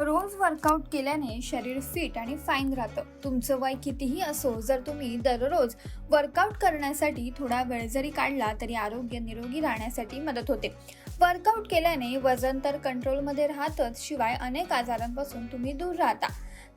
रोज workout केल्याने शरीर fit आणि फाईन राहतं. तुमचं वय कितीही असो जर तुम्ही दररोज वर्कआउट करण्यासाठी थोडा वेळ जरी काढला तरी आरोग्य निरोगी राहण्यासाठी मदत होते. वर्कआउट केल्याने वजन तर कंट्रोलमध्ये राहतच शिवाय अनेक आजारांपासून तुम्ही दूर राहता.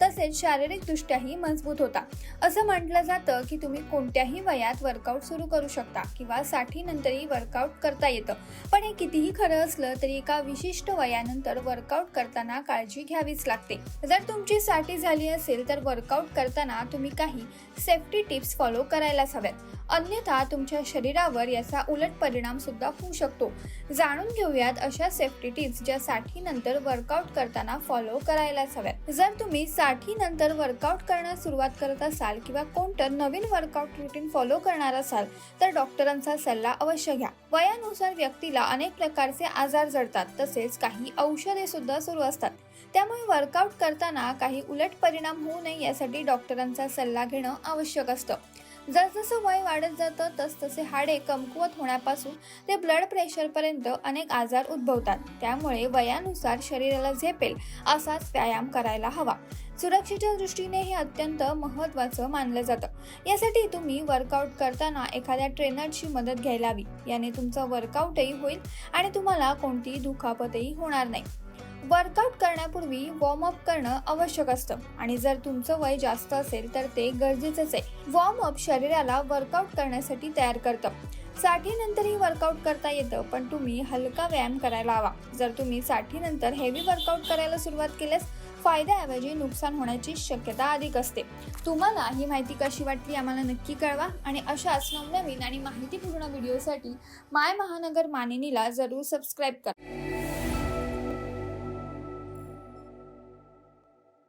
तसेच शारीरिकदृष्ट्याही मजबूत होता. असं म्हटलं जातं की तुम्ही कोणत्याही वयात वर्कआउट सुरू करू शकता किंवा साठी नंतरही वर्कआउट करता येतं. पण हे कितीही खरं असलं तरी एका विशिष्ट वयानंतर वर्कआउट करताना काळजी घ्यावीच लागते. जर तुमची साठी झाली असेल तर वर्कआउट करताना तुम्ही काही सेफ्टी टिप्स फॉलो करायलाच हव्यात. अन्यथा तुमच्या शरीरावर याचा उलट परिणाम सुद्धा होऊ शकतो. जाणून घेऊयात अशा सेफ्टी टिप्स ज्या साठी नंतर वर्कआउट करताना फॉलो करायलाच हव्यात. जर तुम्ही साठी नंतर वर्कआउट करण्यास सुरुवात करत असाल किंवा कोणतं नवीन वर्कआउट रुटीन फॉलो करणार असाल तर डॉक्टरांचा सल्ला अवश्य घ्या. वयानुसार व्यक्तीला अनेक प्रकारचे आजार जडतात तसेच काही औषधे सुद्धा सुरू असतात. त्यामुळे वर्कआउट करताना काही उलट परिणाम होऊ नये यासाठी डॉक्टरांचा सल्ला घेणं आवश्यक असतं. जसजसं वय वाढत जातं तसतसे हाडे कमकुवत होण्यापासून ते ब्लड प्रेशरपर्यंत अनेक आजार उद्भवतात. त्यामुळे वयानुसार शरीराला झेपेल असाच व्यायाम करायला हवा. सुरक्षेच्या दृष्टीने हे अत्यंत महत्त्वाचं मानलं जातं. यासाठी तुम्ही वर्कआउट करताना एखाद्या ट्रेनरची मदत घ्यायला हवी. याने तुमचं वर्कआउटही होईल आणि तुम्हाला कोणतीही दुखापतही होणार नाही. वर्कआउट करण्यापूर्वी वॉर्मअप करणं आवश्यक असतं. आणि जर तुमचं वय जास्त असेल तर ते गरजेचंच आहे. वॉर्मअप शरीराला वर्कआउट करण्यासाठी तयार करतं. साठीनंतरही वर्कआउट करता येतं पण तुम्ही हलका व्यायाम करायला हवा. जर तुम्ही साठीनंतर हेवी वर्कआउट करायला सुरुवात केल्यास फायद्याऐवजी नुकसान होण्याची शक्यता अधिक असते. तुम्हाला ही माहिती कशी वाटली आम्हाला नक्की कळवा. आणि अशाच नवनवीन आणि माहितीपूर्ण व्हिडिओसाठी माय महानगर मानिनीला जरूर सबस्क्राईब करा.